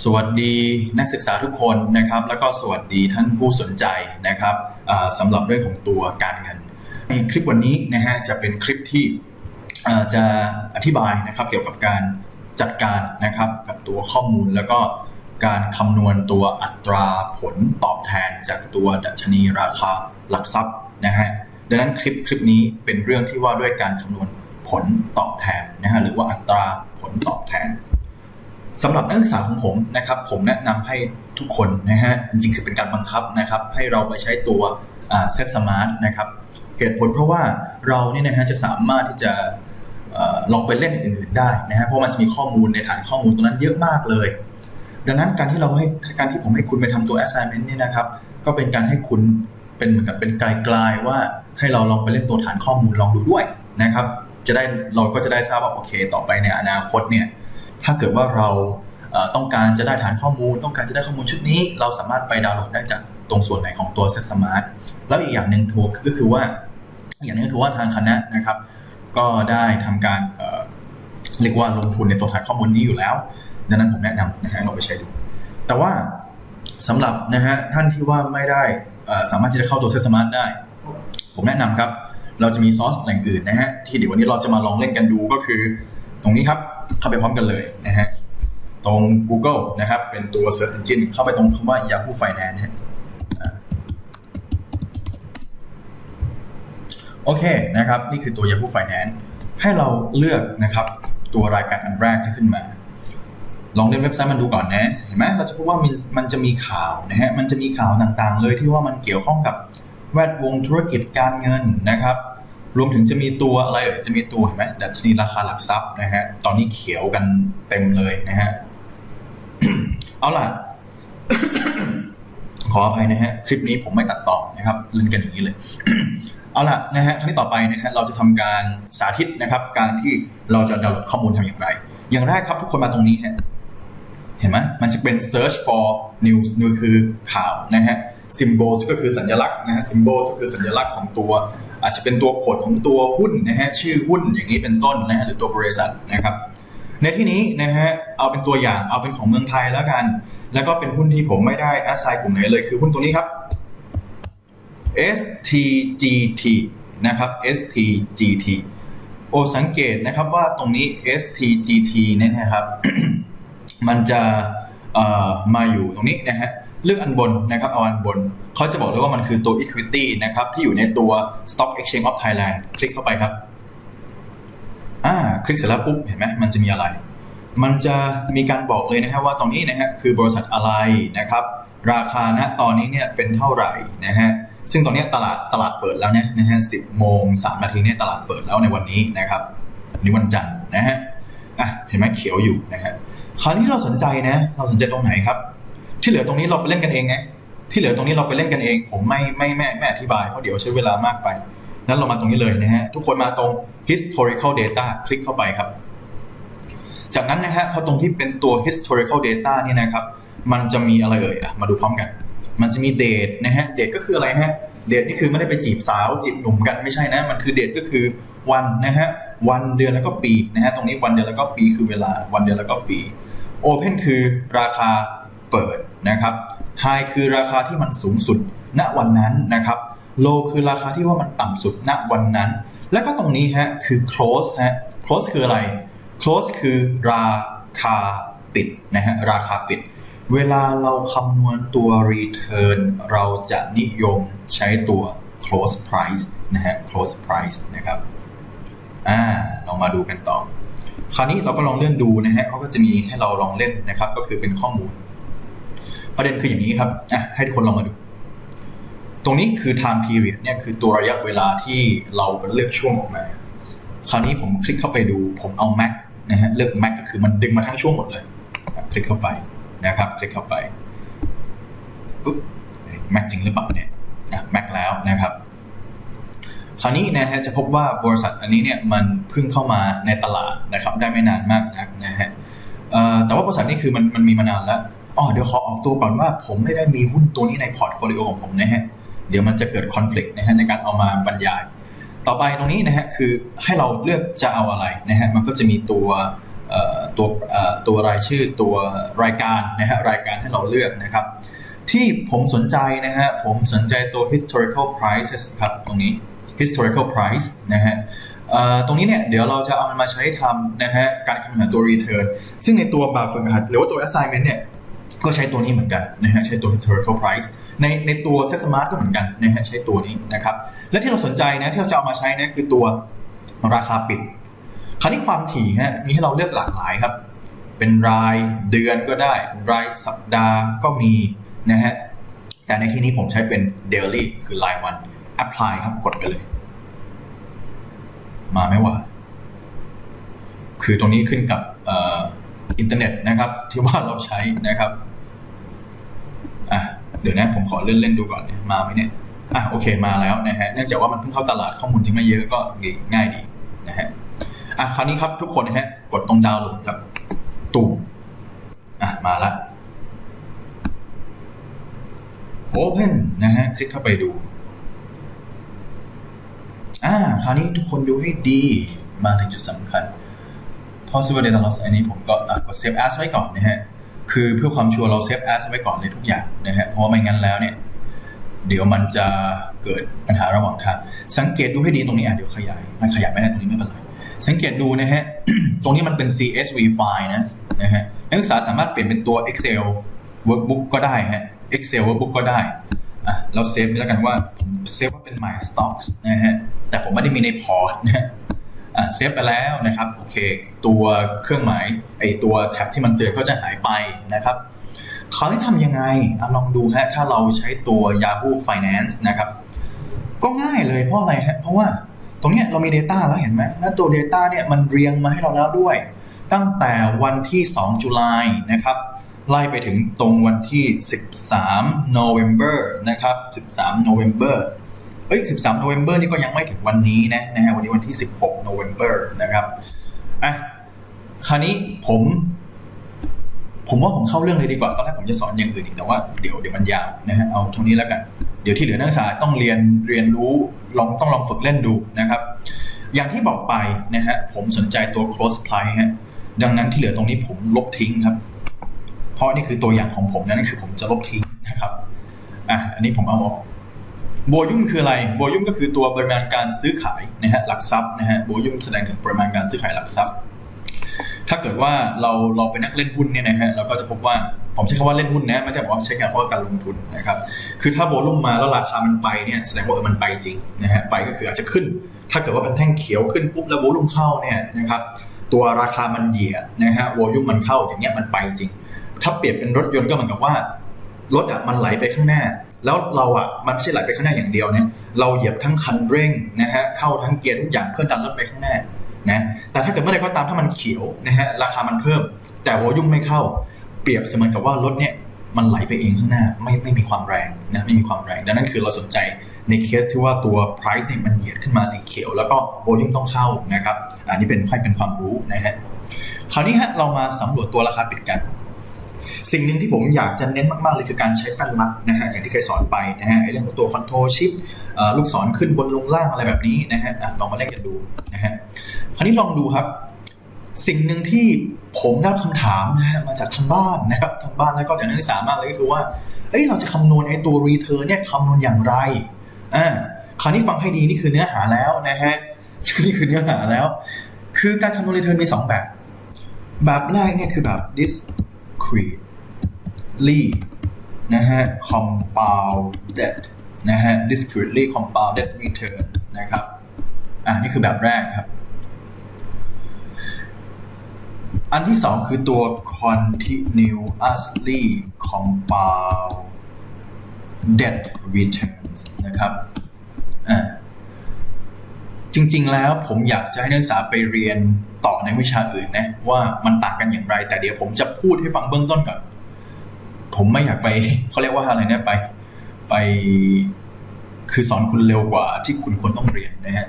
สวัสดีนักศึกษาทุกคนนะครับ แล้วก็สวัสดีท่านผู้สนใจนะครับสำหรับเรื่องของตัวการเงิน ในคลิปวันนี้นะฮะจะเป็นคลิปที่จะอธิบายนะครับเกี่ยวกับการจัดการนะครับกับตัวข้อมูลแล้วก็การคำนวณตัวอัตราผลตอบแทนจากตัวดัชนีราคาหลักทรัพย์นะฮะดังนั้นคลิปคลิปนี้เป็นเรื่องที่ว่าด้วยการคำนวณผลตอบแทนนะฮะหรือว่าอัตราผลตอบแทน สำหรับนักศึกษาของผมนะครับ ผมแนะนำให้ทุกคนนะฮะจริงๆ คือเป็นการบังคับนะครับ ให้เราไปใช้ตัวเซตสมาร์ทนะครับเหตุผลเพราะว่าเราเนี่ยนะฮะจะสามารถที่จะอลองไปเล่นอื่นๆได้นะฮะเพราะมันจะมีข้อมูลในฐานข้อมูลตรงนั้นเยอะมากเลย ดังนั้นการที่เราให้การที่ผมให้คุณไปทำตัว assignment เนี่ยนะครับ ก็เป็นการให้คุณเป็นเหมือนกับเป็นไกลๆว่าให้เราลองไปเล่นตัวฐานข้อมูลลองดูด้วยนะครับ จะได้เราก็จะได้ทราบว่าโอเค ต่อไปในอนาคตเนี่ย ถ้าเกิดว่าเราต้องการจะได้ฐานข้อมูล ต้องการจะได้ข้อมูลชุดนี้ เราสามารถไปดาวน์โหลดได้จากตรงส่วนไหนของตัว Set Smart แล้วอีกอย่างหนึ่งทัวก็คือว่าอย่างนึงก็คือว่าทางคณะนะครับ ก็ได้ทำการเเรียกว่าลงทุนในตัวฐานข้อมูลนี้อยู่แล้วดังนั้นผมแนะนำนะฮะลองไปใช้ดู แต่ว่าสำหรับนะฮะท่านที่ว่าไม่ได้สามารถที่จะเข้าตัว Set Smart ได้ ผมแนะนำครับ เราจะมีซอสแหล่งอื่นนะฮะที่เดี๋ยววันนี้เราจะมาลองเล่นกันดูก็คือ ตรงนี้ครับ เข้าไปพร้อมกันเลยนะฮะตรง Google นะครับ เป็นตัว Search Engine เข้าไปตรงคำว่า Yahoo Finance นะฮะโอเคนะครับ นี่คือตัว Yahoo Finance ให้เราเลือกนะครับ ตัวรายการอันแรกที่ขึ้นมา ลองเล่นเว็บไซต์มันดูก่อนนะเห็นไหมเราจะพบว่ามันมันจะมีข่าวนะฮะมันจะมีข่าวต่างๆ เลยที่ว่ามันเกี่ยวข้องกับแวดวงธุรกิจการเงินนะครับ รวมถึงจะมีตัวอะไรเอ่ยจะมีตัวเห็นไหมดัชนีราคาหลักทรัพย์นะฮะตอนนี้เขียวกันเต็มเลยนะฮะเอาล่ะ ขออภัยนะฮะคลิปนี้ผมไม่ตัดต่อนะครับเล่นกันอย่างนี้เลย เอาล่ะนะฮะครั้งที่ต่อไปนะฮะเราจะทำการสาธิตนะครับ การที่เราจะดาวน์โหลดข้อมูลทำอย่างไร อย่างแรกครับทุกคนมาตรงนี้ฮะเห็นไหมมันจะเป็น search for news news คือข่าวนะฮะ symbols ก็คือสัญลักษณ์นะฮะ symbols ก็คือสัญลักษณ์ของตัว อาจจะเป็นตัวโคดของตัวหุ้นนะฮะชื่อหุ้นอย่างนี้เป็นต้นนะฮะหรือตัวบริษัทนะครับ ในที่นี้นะฮะเอาเป็นตัวอย่างเอาเป็นของเมืองไทยแล้วกัน แล้วก็เป็นหุ้นที่ผมไม่ได้ assign กลุ่มไหนเลยคือหุ้นตัวนี้ครับ STGT นะครับ STGT โอสังเกตนะครับว่าตรงนี้ STGT เนี่ยนะครับ มันจะมาอยู่ตรงนี้นะฮะ เลือกอันบนนะครับเอาอันบน เขาจะบอกเลยว่ามันคือตัว equity นะครับที่อยู่ในตัว Stock Exchange of Thailand คลิกเข้าไปครับอ่าคลิกเสร็จแล้วปุ๊บเห็นไหมมันจะมีอะไร มันจะมีการบอกเลยนะฮะว่าตรงนี้นะฮะคือบริษัทอะไรนะครับราคาณตอนนี้เนี่ยเป็นเท่าไหร่นะฮะซึ่งตอนนี้ตลาดตลาดเปิดแล้วเนี่ยนะฮะสิบโมงสามนาทีเนี่ยตลาดเปิดแล้วในวันนี้นะครับวันนี้วันจันทร์นะฮะอะเห็นไหมเขียวอยู่นะฮะคราวนี้เราสนใจนะเราสนใจตรงไหนครับ ที่เหลือตรงนี้เราไปเล่นกันเองไงที่เหลือตรงนี้เราไปเล่นกันเอง ผมไม่ไม่ไม่ไม่อธิบายเพราะเดี๋ยวใช้เวลามากไป นั้นเรามาตรงนี้เลยนะฮะทุกคนมาตรง historical data คลิกเข้าไปครับ จากนั้นนะฮะพอตรงที่เป็นตัว historical data นี่นะครับ มันจะมีอะไรเอ่ยอะมาดูพร้อมกัน มันจะมีเดทนะฮะเดทก็คืออะไรฮะเดทนี่คือไม่ได้ไปจีบสาวจีบหนุ่มกันไม่ใช่นะ มันคือเดทก็คือวันนะฮะวันเดือนแล้วก็ปีนะฮะตรงนี้วันเดือนแล้วก็ปีคือเวลาวันเดือนแล้วก็ปี Open คือราคา เปิดนะครับ High คือราคาที่มันสูงสุดณวันนั้นนะครับ Low คือราคาที่ว่ามันต่ำสุดณวันนั้น แล้วก็ตรงนี้ฮะคือ close ฮะ close คืออะไร close คือราคาปิดนะฮะราคาปิด เวลาเราคำนวณตัว return เราจะนิยมใช้ตัว close price นะฮะ close price นะครับอ่าลองมาดูกันต่อ คราวนี้เราก็ลองเล่อนดูนะฮะเขาก็จะมีให้เราลองเล่นนะครับ ก็คือเป็นข้อมูล ประเด็นคืออย่างนี้ครับอะให้ทุกคนลองมาดู ตรงนี้คือ time period เนี่ยคือตัวระยะเวลาที่เราเลือกช่วงออกมา คราวนี้ผมคลิกเข้าไปดู ผมเอา max นะฮะเลือก max ก็คือมันดึงมาทั้งช่วงหมดเลย คลิกเข้าไปนะครับ คลิกเข้าไปปุ๊บ max จริงหรือเปล่าเนี่ยอะ max แล้วนะครับคราวนี้นะฮะจะพบว่าบริษัทอันนี้เนี่ยมันเพิ่งเข้ามาในตลาดนะครับได้ไม่นานมากนักนะฮะแต่ว่าบริษัทนี้คือมันมันมีมานานแล้ว อ๋อเดี๋ยวขอออกตัวก่อนว่าผมไม่ได้มีหุ้นตัวนี้ในพอร์ตโฟลิโอของผมนะฮะ เดี๋ยวมันจะเกิดคอน FLICT นะฮะในการเอามาบรรยาย ต่อไปตรงนี้นะฮะคือให้เราเลือกจะเอาอะไรนะฮะมันก็จะมีตัวตัวตัวรายชื่อตัวรายการนะฮะรายการให้เราเลือกนะครับ ที่ผมสนใจนะฮะผมสนใจตัว historical prices ครับตรงนี้ historical price นะฮะตรงนี้เนี่ยเดี๋ยวเราจะเอามันมาใช้ทำนะฮะการคำนวณตัว return ซึ่งในตัวแบบฝึกหัดหรือว่าตัว assignment เนี่ย ก็ใช้ตัวนี้เหมือนกันนะฮะใช้ตัว historical price ในในตัว set smart ก็เหมือนกันนะฮะใช้ตัวนี้นะครับ และที่เราสนใจนะที่เราจะเอามาใช้นะคือตัวราคาปิด คราวนี้ความถี่ฮะมีให้เราเลือกหลากหลายครับ เป็นรายเดือนก็ได้ รายสัปดาห์ก็มีนะฮะแต่ในที่นี้ผมใช้เป็น daily คือรายวัน apply ครับกดไปเลย มาไหมวะคือตรงนี้ขึ้นกับอ่ออินเทอร์เน็ตนะครับ ที่ว่าเราใช้นะครับ เดี๋ยวนะผมขอเล่นเล่นดูก่อนเนี่ยมาไหมเนี่ยอะโอเคมาแล้วนะฮะเนื่องจากว่ามันเพิ่งเข้าตลาดข้อมูลจึงไม่เยอะก็ง่ายดีนะฮะอะคราวนี้ครับทุกคนนะฮะกดตรงดาวน์โหลดครับตุ่มอะมาละ Open นะฮะคลิกเข้าไปดูอ่าคราวนี้ทุกคนดูให้ดีมาถึงจุดสำคัญ possible data loss อันนี้ผมก็อะกด save as ไว้ก่อนนะฮะ คือเพื่อความชัวร์เรา save as ไว้ก่อนเลยทุกอย่างนะฮะเพราะว่าไม่งั้นแล้วเนี่ย เดี๋ยวมันจะเกิดปัญหาระหว่างทางสังเกตดูให้ดีตรงนี้อะเดี๋ยวขยายมันขยายไม่ได้ตรงนี้ไม่เป็นไรสังเกตดูนะฮะ ตรงนี้มันเป็น CSV file นะนะฮะนักศึกษาสามารถเปลี่ยนเป็นตัว Excel workbook ก็ได้ฮะ Excel workbook ก็ได้อะเราเซฟนี่แล้วกันว่าเซฟว่าเป็น my stocks นะฮะแต่ผมไม่ได้มีในพอร์ตนะฮะ เซฟไปแล้วนะครับโอเค ตัวเครื่องหมายไอตัวแท็บที่มันเตือนก็จะหายไปนะครับเขาได้ทำยังไงอลองดูฮะถ้าเราใช้ตัว Yahoo Finance นะครับ ก็ง่ายเลยเพราะอะไรฮะเพราะว่าตรงนี้เรามี Data แล้วเห็นไหมแล้วตัว Data เนี่ยมันเรียงมาให้เราแล้วด้วย ตั้งแต่วันที่ 2 จุลายนะครับไล่ไปถึงตรงวันที่ 13 November นะครับ 13 November เอ้ย13 November นี่ก็ยังไม่ถึงวันนี้นะนะฮะวันนี้วันที่ 16 November นะครับอะคราวนี้ผม ผมว่าผมเข้าเรื่องเลยดีกว่าตอนแรกผมจะสอนอย่างอื่นอีกแต่ว่าเดี๋ยวเดี๋ยวมันยาวนะฮะเอาเท่านี้แล้วกัน เดี๋ยวที่เหลือนักศึกษาต้องเรียนเรียนรู้ลองต้องลองฝึกเล่นดูนะครับ อย่างที่บอกไปนะฮะผมสนใจตัว close supply ฮะดังนั้นที่เหลือตรงนี้ผมลบทิ้งครับ เพราะนี่คือตัวอย่างของผมนะนั่นคือผมจะลบทิ้งนะครับอะอันนี้ผมเอาออก โบยุ่มคืออะไรโบยุ่มก็คือตัวปริมาณการซื้อขายนะฮะหลักทรัพย์นะฮะโบยุ่มแสดงถึงปริมาณการซื้อขายหลักทรัพย์ ถ้าเกิดว่าเราเราเป็นนักเล่นหุ้นเนี่ยนะฮะเราก็จะพบว่าผมใช้คำว่าเล่นหุ้นนะไม่ได้บอกว่าใช้การเพราะการลงทุนนะครับคือถ้าโวลุ่มมาแล้วราคามันไปเนี่ยแสดงว่ามันไปจริงนะฮะไปก็คืออาจจะขึ้น ถ้าเกิดว่าเป็นแท่งเขียวขึ้นปุ๊บแล้วโวลุ่มเข้าเนี่ยนะครับตัวราคามันเหยียดนะฮะโวลุ่มมันเข้าอย่างเงี้ยมันไปจริง ถ้าเปรียบเป็นรถยนต์ก็เหมือนกับว่ารถอะมันไหลไปข้างหน้า แล้วเราอะมันไม่ใช่ไหลไปข้างหน้าอย่างเดียวเนะเราเหยียบทั้งคันเร่งนะฮะเข้าทั้งเกียร์ทุกอย่างเพื่อดันรถไปข้างหน้านะแต่ถ้าเกิดเมื่อใดก็ตามถ้ามันเขียวนะฮะราคามันเพิ่ม แต่วอลุ่มไม่เข้า เปรียบเสมือนกับว่ารถเนี่ยมันไหลไปเองข้างหน้าไม่ไม่มีความแรงนะไม่มีความแรง ดังนั้นคือเราสนใจในเคสที่ว่าตัว price เนี่ยมันเหยียดขึ้นมาสีเขียว แล้วก็วอลุ่มต้องเข้านะครับอันนี้เป็นค่อยเป็นความรู้นะฮะคราวนี้ฮะเรามาสำรวจตัวราคาปิดกัน สิ่งหนึ่งที่ผมอยากจะเน้นมาก ๆ เลยคือการใช้แป้นมัดนะฮะอย่างที่เคยสอนไปนะฮะไอ้เรื่องของตัวคอนโทรลชิปลูกศรขึ้นบนลงล่างอะไรแบบนี้นะฮะลองมาเล่นกันดูนะฮะคราวนี้ลองดูครับ สิ่งหนึ่งที่ผมได้คำถามนะฮะมาจากทางบ้านนะครับทางบ้านแล้วก็จากนักศึกษามากเลยก็คือว่าเอ้ยเราจะคำนวณไอ้ตัว return เนี่ยคำนวณอย่างไรอ่าคราวนี้ฟังให้ดีนี่คือเนื้อหาแล้วนะฮะนี่คือเนื้อหาแล้ว คือการคำนวณ return มีสองแบบ แบบแรกเนี่ยคือแบบ discretely นะฮะ compounded นะฮะ discretely compounded return นะครับ อ่านี่คือแบบแรกครับ อันที่สองคือตัว continuously compounded returns นะครับ อ่า จริง ๆ แล้วผมอยากจะให้นักศึกษาไปเรียนต่อในวิชาอื่นนะว่ามันต่างกันอย่างไร แต่เดี๋ยวผมจะพูดให้ฟังเบื้องต้นก่อน ผมไม่อยากไปเขาเรียกว่าอะไรเนี่ยไป ไป คือสอนคุณเร็วกว่าที่คุณควรต้องเรียนนะฮะ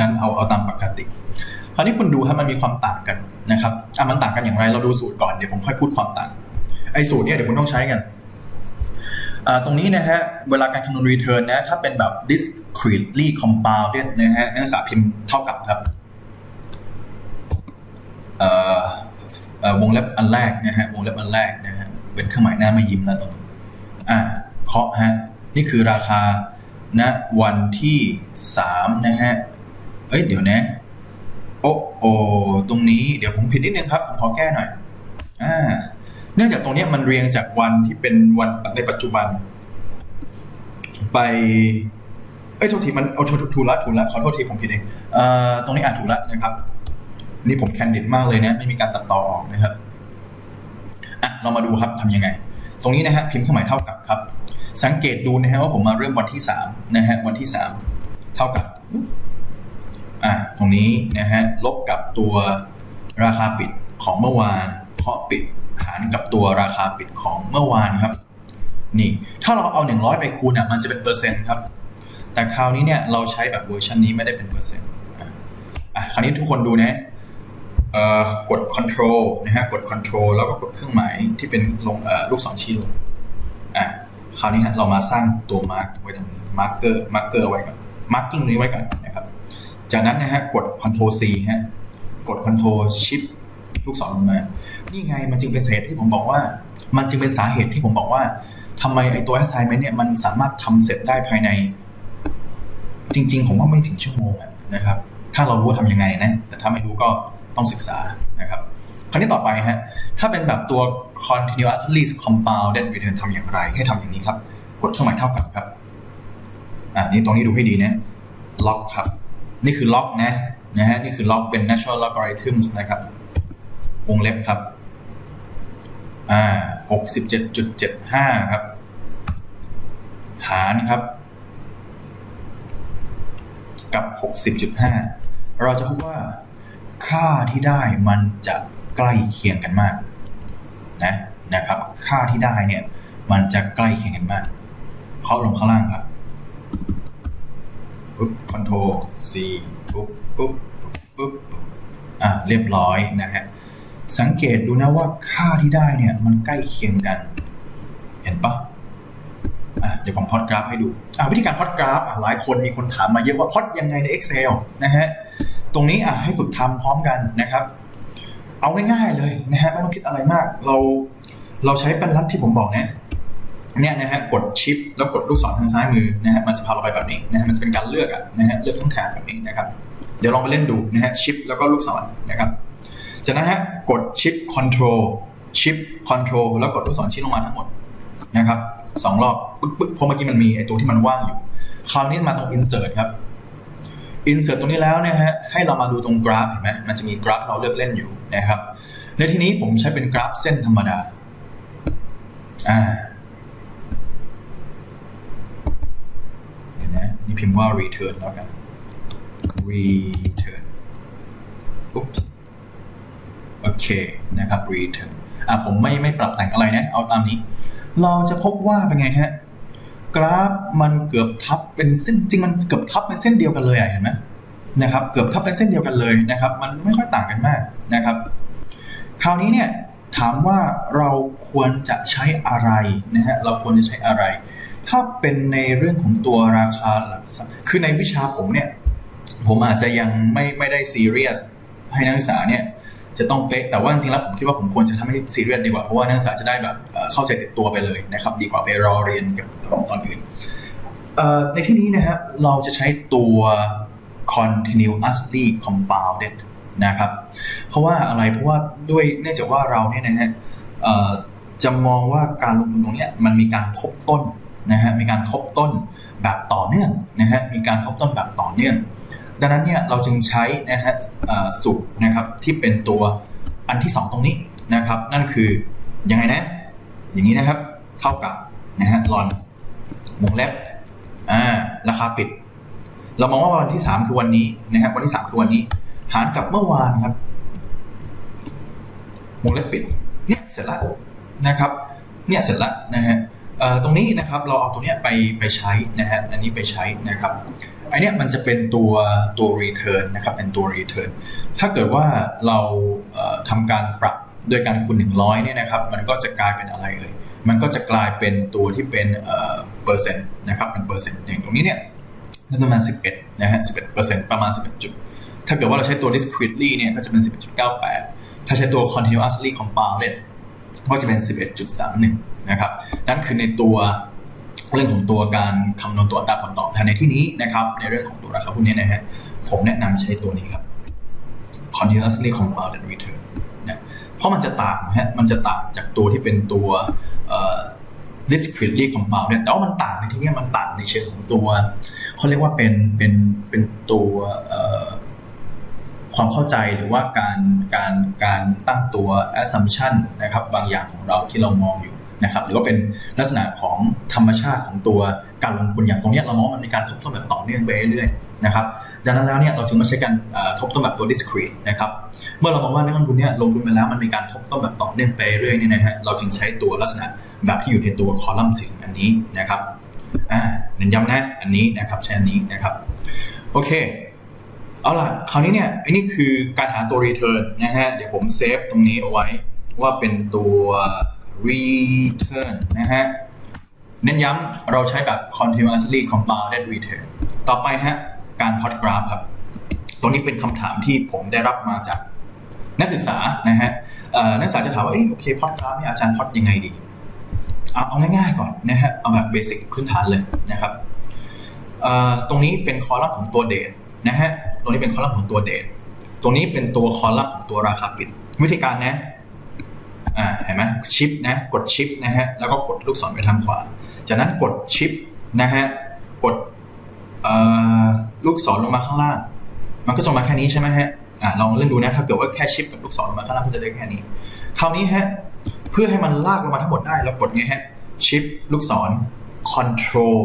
นั้นเอาเอาตามปกติคราวนี้คุณดูครับมันมีความต่างกันนะครับอะมันต่างกันอย่างไร เราดูสูตรก่อนเดี๋ยวผมค่อยพูดความต่างไอ้สูตรเนี่ยเดี๋ยวคุณต้องใช้กัน ตรงนี้นะฮะเวลาการคำนวณ return นะถ้าเป็นแบบ discretely compounded นะฮะนักศึกษาพิมพ์เท่ากับครับวงเล็บอันแรกนะฮะวงเล็บอันแรกนะฮะเป็นเครื่องหมายหน้าไม่ยิ้มแล้วตรงนี้อะเคาะฮะนี่คือราคาณวันที่สามนะฮะเอ้ยเดี๋ยวนะโอ้โอตรงนี้เดี๋ยวผมผิดนิดนึงครับผมขอแก้หน่อยอ่า เนื่องจากตรงนี้มันเรียงจากวันที่เป็นวันในปัจจุบัน ไปเอ้ยโทษทีมันเอาถูถูกละถูกละขอโทษทีผมผิดเองเอ่อตรงนี้อ่านถูกละนะครับ นี่ผมแคนดิดมากเลยนะ ไม่มีการตัดต่อออกนะครับอะเรามาดูครับทำยังไง ตรงนี้นะฮะพิมพ์เครื่องหมายเท่ากับครับ สังเกตดูนะฮะว่าผมมาเริ่มวันที่สามนะฮะวันที่สามเท่ากับอะตรงนี้นะฮะลบกับตัวราคาปิดของเมื่อวานเคาะปิด หารกับตัวราคาปิดของเมื่อวานครับ นี่ถ้าเราเอา 100 ไปคูณอะมันจะเป็นเปอร์เซ็นต์ครับ แต่คราวนี้เนี่ยเราใช้แบบเวอร์ชันนี้ไม่ได้เป็นเปอร์เซ็นต์อะคราวนี้ทุกคนดูนะเอ่อกด control นะฮะกด control แล้วก็กดเครื่องหมายที่เป็นลงเอ่อลูกศรชี้ลงอะคราวนี้ฮะเรามาสร้างตัว mark ไว้ตรงนี้ marker marker ไว้ก่อน marking นี้ไว้ก่อนนะครับจากนั้นนะฮะกด control C ฮะกด control Shift ลูกศรลงมา นี่ไงมันจึงเป็นสาเหตุที่ผมบอกว่า มันจึงเป็นสาเหตุที่ผมบอกว่าทำไมไอตัว assignment เนี่ยมันสามารถทำเสร็จได้ภายใน จริง ๆ ผมว่าไม่ถึงชั่วโมงนะครับ ถ้าเรารู้ว่าทำยังไงนะ แต่ถ้าไม่รู้ก็ต้องศึกษานะครับคราวนี้ต่อไปฮะ ถ้าเป็นแบบตัว continuously compounded return ทำอย่างไร ให้ทำอย่างนี้ครับ กดเครื่องหมายเท่ากับครับ อ่า นี่ตรงนี้ดูให้ดีนะ ล็อกครับ นี่คือล็อกนะ นะฮะ นี่คือล็อกเป็น natural logarithms นะครับ วงเล็บครับ อ่าหกสิบเจ็ดจุดเจ็ดห้าครับ หารครับ กับหกสิบจุดห้าเราจะพบว่าค่าที่ได้มันจะใกล้เคียงกันมากนะนะครับ ค่าที่ได้เนี่ย มันจะใกล้เคียงกันมากเคาะลงข้างล่างครับปุ๊บคอนโทร C ปุ๊บปุ๊บปุ๊บปุ๊บอะเรียบร้อยนะฮะ สังเกตดูนะว่าค่าที่ได้เนี่ยมันใกล้เคียงกัน เห็นปะเดี๋ยวผมพอดกราฟให้ดูวิธีการพอดกราฟหลายคนมีคนถามมาเยอะว่าพอดยังไงใน Excel นะฮะตรงนี้ให้ฝึกทำพร้อมกันนะครับ เอาง่ายๆเลยนะฮะไม่ต้องคิดอะไรมาก เราเราใช้เป็นรัดที่ผมบอกเนะเนี่ยนะฮะกดชิปแล้วกดลูกศรทางซ้ายมือนะฮะมันจะพาเราไปแบบนี้นะฮะมันจะเป็นการเลือกอะนะฮะเลือกทั้งแถบแบบนี้นะครับ เดี๋ยวลองไปเล่นดูนะฮะชิปแล้วก็ลูกศรนะครับ จากนั้นฮะกดชิปคอนโทรลชิปคอนโทรลแล้วกดลูกศรชี้ลงมาทั้งหมดนะครับสองรอบปึ๊บปึ๊บเพราะเมื่อกี้มันมีไอตัวที่มันว่างอยู่ คราวนี้มาตรง insert ครับ insert ตรงนี้แล้วนะฮะให้เรามาดูตรงกราฟเห็นไหมมันจะมีกราฟเราเลือกเล่นอยู่นะครับ ในที่นี้ผมใช้เป็นกราฟเส้นธรรมดาอ่าเดี๋ยวนะนี่พิมพ์ว่า return แล้วกัน return อุ๊บ โอเคนะครับ return อะผมไม่ไม่ปรับแต่งอะไรนะ เอาตามนี้ เราจะพบว่าเป็นไงฮะ กราฟมันเกือบทับเป็นเส้นจริงมันเกือบทับเป็นเส้นเดียวกันเลยอะเห็นไหมนะครับ เกือบทับเป็นเส้นเดียวกันเลยนะครับ มันไม่ค่อยต่างกันมากนะครับ คราวนี้เนี่ยถามว่าเราควรจะใช้อะไรนะฮะเราควรจะใช้อะไร ถ้าเป็นในเรื่องของตัวราคาหลักทรัพย์คือในวิชาผมเนี่ย ผมอาจจะยังไม่ไม่ได้ซีเรียสให้นักศึกษาเนี่ย จะต้องเป๊ะแต่ว่าจริงๆแล้วผมคิดว่าผมควรจะทำให้ซีเรียสดีกว่าเพราะว่านักศึกษาจะได้แบบเข้าใจติดตัวไปเลยนะครับ ดีกว่าไปรอเรียนกับตอนอื่นในที่นี้นะฮะเราจะใช้ตัว continuously compounded นะครับ เพราะว่าอะไรเพราะว่าด้วยเนื่องจากว่าเราเนี่ยนะฮะจะมองว่าการลงทุนตรงนี้มันมีการทบต้นนะฮะมีการทบต้นแบบต่อเนื่องนะฮะมีการทบต้นแบบต่อเนื่อง ดังนั้นเนี่ยเราจึงใช้นะฮะสูตรนะครับที่เป็นตัวอันที่ 2 ตรงนี้นะครับ นั่นคือยังไงนะ อย่างนี้นะครับ เท่ากับนะฮะลอนวงเล็บอ่าราคาปิด เรามองว่าวันที่ 3 คือวันนี้นะครับวันที่ 3 คือวันนี้ หารกับเมื่อวานครับวงเล็บปิดเนี่ยเสร็จล้วนะครับเนี่ยเสร็จล้วนะฮะตรงนี้นะครับเราเอาตรงเนี้ยไปไปใช้นะฮะอันนี้ไปใช้นะครับ อเนี้ยมันจะเป็นตัวตัว return นะครับเป็นตัว return ถ้าเกิดว่าเราทำการปรับโดยการคูณ 100เนี่ยนะครับมันก็จะกลายเป็นอะไรเอ่ยมันก็จะกลายเป็นตัวที่เป็นเปอร์เซ็นต์นะครับเป็นเปอร์เซ็นต์อย่างตรงนี้เนี่ยประมาณ 11นะฮะ11เปอร์เซ็นต์ประมาณ 11 จุด ถ้าเกิดว่าเราใช้ตัว discretely เนี่ยก็จะเป็น 11.98 ถ้าใช้ตัว continuously compounded ก็จะเป็น 11.31 นะครับนั่นคือในตัว เรื่องของตัวการคำนวณตัวอัตราผลตอบแทนในที่นี้นะครับ ในเรื่องของตัวราคาหุ้นเนี้นะฮะผมแนะนำใช้ตัวนี้ครับ continuously compounded return นะเพราะมันจะต่างนะฮะมันจะต่างจากตัวที่เป็นตัว discretely compounded แต่ว่ามันต่างในที่นี้มันต่างในเชิงของตัวเขาเรียกว่าเป็นเป็นเป็นตัวความเข้าใจหรือว่าการการการตั้งตัว assumption นะครับบางอย่างของเราที่เรามองอยู่ นะครับหรือว่าเป็นลักษณะของธรรมชาติของตัวการลงทุนอย่างตรงเนี้ยเรามองมันมีการทบต้นแบบต่อเนื่องไปเรื่อยๆนะครับดังนั้นแล้วเนี่ยเราจึงม่ใช้การทบต้นแบบตัว discrete นะครับเมื่อเรามองว่านักลงทุนเนี่ยลงทุนไปแล้วมันมีการทบต้นแบบต่อเนื่องไปเรื่อยๆเนี่ยนะฮะเราจึงใช้ตัวลักษณะแบบที่อยู่ในตัวคอลัมน์สีอันนี้นะครับอ่าเน้นย้ำนะอันนี้นะครับใช้อันนี้นะครับโอเคเอาล่ะคราวนี้เนี่ยไอ้นี่คือการหาตัว return นะฮะเดี๋ยวผมเซฟตรงนี้เอาไว้ว่าเป็นตัว return นะฮะ เน้นย้ำเราใช้แบบ continuously compounded return ต่อไปฮะ การ plot graph ครับ ตรงนี้เป็นคำถามที่ผมได้รับมาจากนักศึกษานะฮะนักศึกษาจะถามว่าเอ้ยโอเค plot graph เนี่ยอาจารย์ plot ยังไงดี เอาเอาง่ายๆก่อนนะฮะ เอาแบบเบสิกพื้นฐานเลยนะครับ ตรงนี้เป็นคอลัมน์ของตัวเดทนะฮะ ตรงนี้เป็นคอลัมน์ของตัวเดทตรงนี้เป็นตัวคอลัมน์ของตัวราคาปิด วิธีการนะ อ่าเห็นไหมชิปนะกดชิปนะฮะแล้วก็กดลูกศรไปทางขวา จากนั้นกดชิปนะฮะกดลูกศรลงมาข้างล่าง มันก็จะมาแค่นี้ใช่ไหมฮะอ่าลองเล่นดูนะถ้าเกิดว่าแค่ชิปกับลูกศรลงมาข้างล่างก็จะได้แค่นี้ คราวนี้ฮะเพื่อให้มันลากลงมาทั้งหมดได้เรากดไงฮะชิปลูกศร control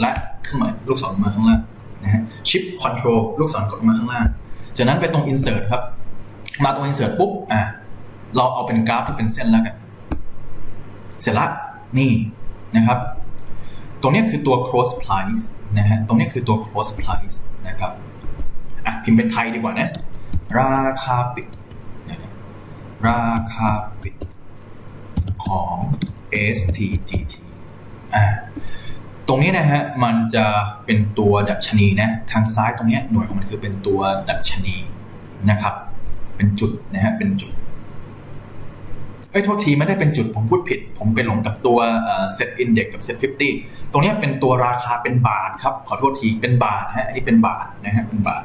และขึ้นมาลูกศรลงมาข้างล่างนะฮะชิป control ลูกศรกดลงมาข้างล่าง จากนั้นไปตรง insert ครับ มาตรง insert ปุ๊บอะ เราเอาเป็นกราฟที่เป็นเส้นแล้วกัน เสร็จละนี่นะครับ ตรงนี้คือตัว cross price นะฮะ ตรงนี้คือตัว cross price นะครับ อะ พิมพ์เป็นไทยดีกว่านะ ราคาปิดนะครับราคาปิดของ STGT อ่าตรงนี้นะฮะมันจะเป็นตัวดัชนีนะทางซ้ายตรงนี้หน่วยของมันคือเป็นตัวดัชนีนะครับ เป็นจุดนะฮะเป็นจุด อ้โทษทีไม่ได้เป็นจุดผมพูดผิด ผมไปหลงกับตัวเซ็ตอินเด็กกับเซ็ตฟิตรงนี้เป็นตัวราคาเป็นบาทครับ ขอโทษทีเป็นบาทฮะอันนี้เป็นบาทนะฮะเป็นบาท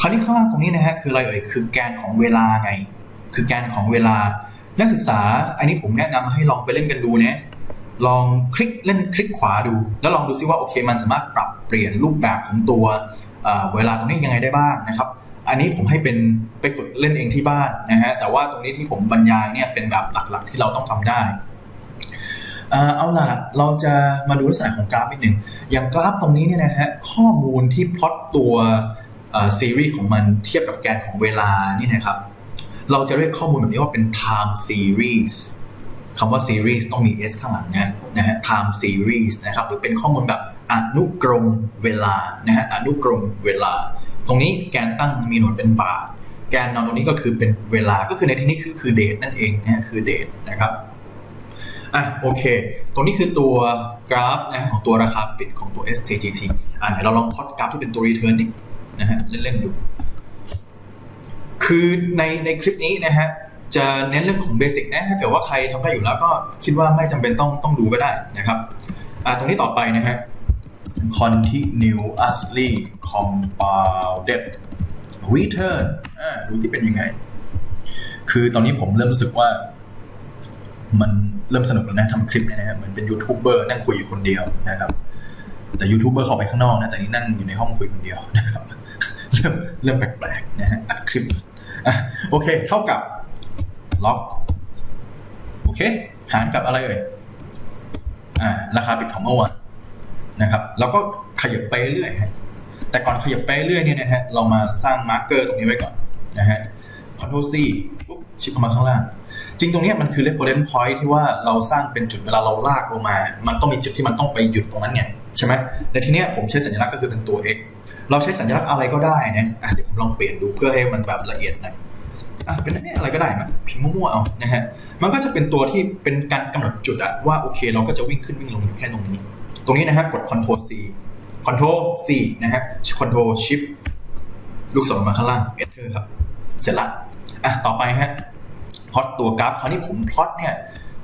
คราวนี้ข้างล่างตรงนี้นะฮะคืออะไรเอ่ยคือแกนของเวลาไง คือแกนของเวลานักศึกษา อันนี้ผมแนะนำให้ลองไปเล่นกันดูนะลองคลิกเล่นคลิกขวาดู แล้วลองดูซิว่าโอเค มันสามารถปรับเปลี่ยนรูปแบบของตัวเวลาตรงนี้ยังไงได้บ้างนะครับ อันนี้ผมให้เป็นไปฝึกเล่นเองที่บ้านนะฮะแต่ว่าตรงนี้ที่ผมบรรยายเนี่ยเป็นแบบหลักๆ ที่เราต้องทำได้เอ่อเอาล่ะ เราจะมาดูลักษณะของกราฟนิดหนึ่ง อย่างกราฟตรงนี้เนี่ยนะฮะ ข้อมูลที่พลอตตัวซีรีส์ของมันเทียบกับแกนของเวลานี่นะครับ เราจะเรียกข้อมูลแบบนี้ว่าเป็น time series คำว่า series ต้องมี s ข้างหลังนะนะฮะ time series นะครับ หรือเป็นข้อมูลแบบอนุกรมเวลา นะฮะ อนุกรมเวลา ตรงนี้แกนตั้งมีหน่วยเป็นบาท แกนนอนตรงนี้ก็คือเป็นเวลาก็คือในที่นี้คือคือเดทนั่นเองนะฮะคือเดทนะครับอะโอเค ตรงนี้คือตัวกราฟนะของตัวราคาปิดของตัว STGT อะไหนเราลองพอดกราฟที่เป็นตัว return ดินะฮะเล่นๆดูคือในในคลิปนี้นะฮะจะเน้นเรื่องของเบสิกนะถ้าเกิดว่าใครทำได้อยู่แล้วก็คิดว่าไม่จำเป็นต้องต้องดูก็ได้นะครับอ่าตรงนี้ต่อไปนะฮะ continuously compounded return อ่าดูที่เป็นยังไง คือตอนนี้ผมเริ่มรู้สึกว่า มันเริ่มสนุกแล้วนะทำคลิปเนี่ยนะฮะมือนเป็นยูทูบเบอร์นั่งคุยอยู่คนเดียวนะครับ แต่ยูทูบเบอร์เขาไปข้างนอกนะ แต่นี่นั่งอยู่ในห้องคุยคนเดียวนะครับ เริ่มเริ่มแปลกๆนะฮะอัดคลิปอะโอเค เท่ากับล็อกโอเค หารกับอะไรเอ่ยอ่าราคาปิดของเมื่อวาน นะครับแล้วก็ขยับไปเรื่อยแต่ก่อนขยับไปเรื่อยเนี่ยนะฮะเรามาสร้างมาร์กเกอร์ตรงนี้ไว้ก่อนนะฮะ Ctrl C ปุ๊บชิปเข้ามาข้างล่าง จริงตรงนี้มันคือ reference point ที่ว่าเราสร้างเป็นจุดเวลาเราลากลงมา มันต้องมีจุดที่มันต้องไปหยุดตรงนั้นเนี่ยใช่ไหมในทีเนี้ยผมใช้สัญลักษณ์ก็คือเป็นตัว x เราใช้สัญลักษณ์อะไรก็ได้นะอะเดี๋ยวผมลองเปลี่ยนดูเพื่อให้มันแบบละเอียดหน่อยอะเป็นอันนี้อะไรก็ได้มาพิมพ์มั่วๆเอานะฮะมันก็จะเป็นตัวที่เป็นการกำหนดจุดอะว่าโอเค เราก็จะวิ่งขึ้นวิ่งลงอยู่แค่ตรงนี้ ตรงนี้นะครับกด Ctrl C Ctrl C นะฮะ Ctrl Shift ลูกศรมาข้างล่าง Enter ครับ เสร็จละอะต่อไปฮะพอตตัวกราฟคราวนี้ผมพลอตเนี่ย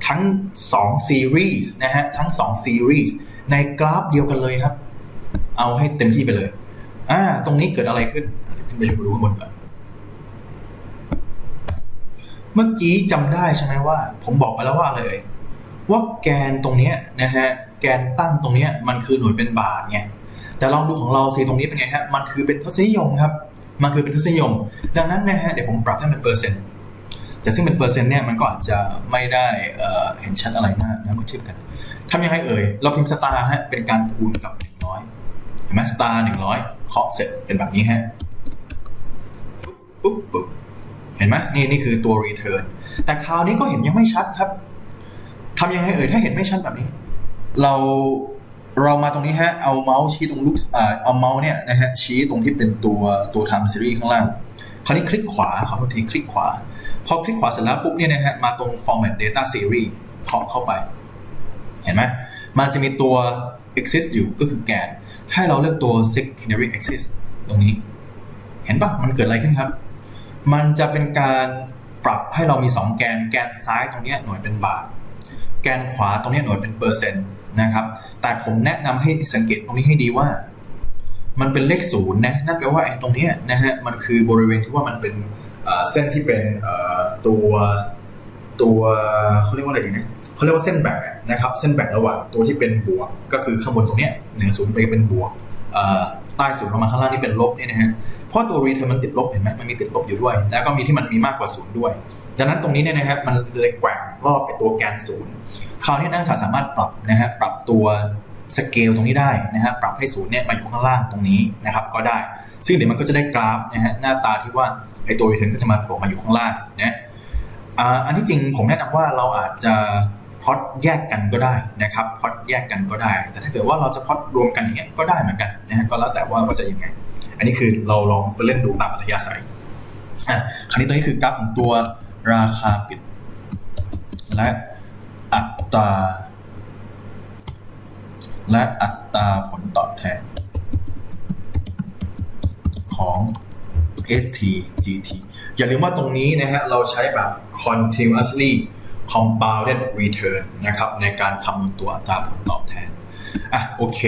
ทั้ง2ซีรีส์นะฮะทั้ง2ซีรีส์ในกราฟเดียวกันเลยครับ เอาให้เต็มที่ไปเลยอ่าตรงนี้เกิดอะไรขึ้น ขึ้นไปดูข้างบนก่อนเมื่อกี้จำได้ใช่ไหมว่า ผมบอกไปแล้วว่าอะไรเอ่ยว่าแกนตรงนี้นะฮะ แกนตั้งตรงนี้มันคือหน่วยเป็นบาทไงแต่ลองดูของเราสิตรงนี้เป็นไงฮะมันคือเป็นทศนิยมครับ มันคือเป็นทศนิยม ดังนั้นนะฮะเดี๋ยวผมปรับให้มันเปอร์เซ็นต์แต่ซึ่งเป็นเปอร์เซ็นต์เนี่ยมันก็อาจจะไม่ได้เอ่อเห็นชัดอะไรมากนะเมื่อเทียบกันทำยังไงเอ่ยเราพิมพ์สตาร์ฮะเป็นการคูณกับ100เห็นไหมสตาร์หนึ่งร้อยเคาะเสร็จเป็นแบบนี้ฮะปุ๊บปุ๊บปุ๊บเห็นไหมนี่นี่คือตัว return แต่คราวนี้ก็เห็นยังไม่ชัดครับทำยังไงเอ่ยถ้าเห็นไม่ชัดแบบนี้ เราเรามาตรงนี้ฮะ เอาเมาส์ชี้ตรงลูกอ่าเอาเมาส์เนี่ยนะฮะชี้ตรงที่เป็นตัวตัว time series ข้างล่าง คราวนี้คลิกขวาขอโทษทีคลิกขวา พอคลิกขวาเสร็จแล้วปุ๊บเนี่ยนะฮะมาตรง format data series เคาะเข้าไป เห็นไหมมันจะมีตัว exist อยู่ก็คือแกน ให้เราเลือกตัว secondary axis ตรงนี้ เห็นปะมันเกิดอะไรขึ้นครับ มันจะเป็นการปรับให้เรามี 2 แกน แกนซ้ายตรงนี้หน่วยเป็นบาท แกนขวาตรงนี้หน่วยเป็นเปอร์เซ็นต์ นะครับ แต่ผมแนะนำให้สังเกตตรงนี้ให้ดีว่า มันเป็นเลขศูนย์นะ นั่นแปลว่าไอ้ตรงนี้นะฮะ มันคือบริเวณที่ว่ามันเป็นเส้นที่เป็นตัวตัวเขาเรียกว่าอะไรดีนะเขาเรียกว่าเส้นแบ่งนะครับ เส้นแบ่งระหว่างตัวที่เป็นบวก ก็คือข้างบนตรงเนี้ยเหนือศูนย์ไปเป็นบวกใต้ศูนย์ลงมาข้างล่างนี่เป็นลบเนี่ยนะฮะ เพราะตัวรีเทอร์มันติดลบเห็นไหมมันมีติดลบอยู่ด้วย แล้วก็มีที่มันมีมากกว่าศูนย์ด้วย ดังนั้นตรงนี้เนี่ยนะครับมันเลยแกว่งรอบไปตัวแกนศูนย์ คราวนี้นักศึกษาสามารถปรับนะฮะปรับตัวสเกลตรงนี้ได้นะฮะปรับให้ศูนย์เนี่ยมาอยู่ข้างล่างตรงนี้นะครับก็ได้ ซึ่งเดี๋ยวมันก็จะได้กราฟนะฮะหน้าตาที่ว่าไอตัว return ก็จะมาโผล่มาอยู่ข้างล่างนะอ่าอันที่จริงผมแนะนำว่าเราอาจจะพลอตแยกกันก็ได้นะครับพลอตแยกกันก็ได้ แต่ถ้าเกิดว่าเราจะพลอตรวมกันอย่างเงี้ยก็ได้เหมือนกันนะฮะก็แล้วแต่ว่าว่าจะยังไง อันนี้คือเราลองไปเล่นดูตามอัธยาศัยอะคราวนี้ตัวนี้คือกราฟของตัวราคาปิดและ อัตราและอัตราผลตอบแทน ของ STGT อย่าลืมว่าตรงนี้นะฮะเราใช้แบบ continuously compounded return นะครับในการคำนวณตัวอัตราผลตอบแทน อะโอเค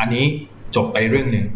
อันนี้จบไปเรื่องหนึ่ง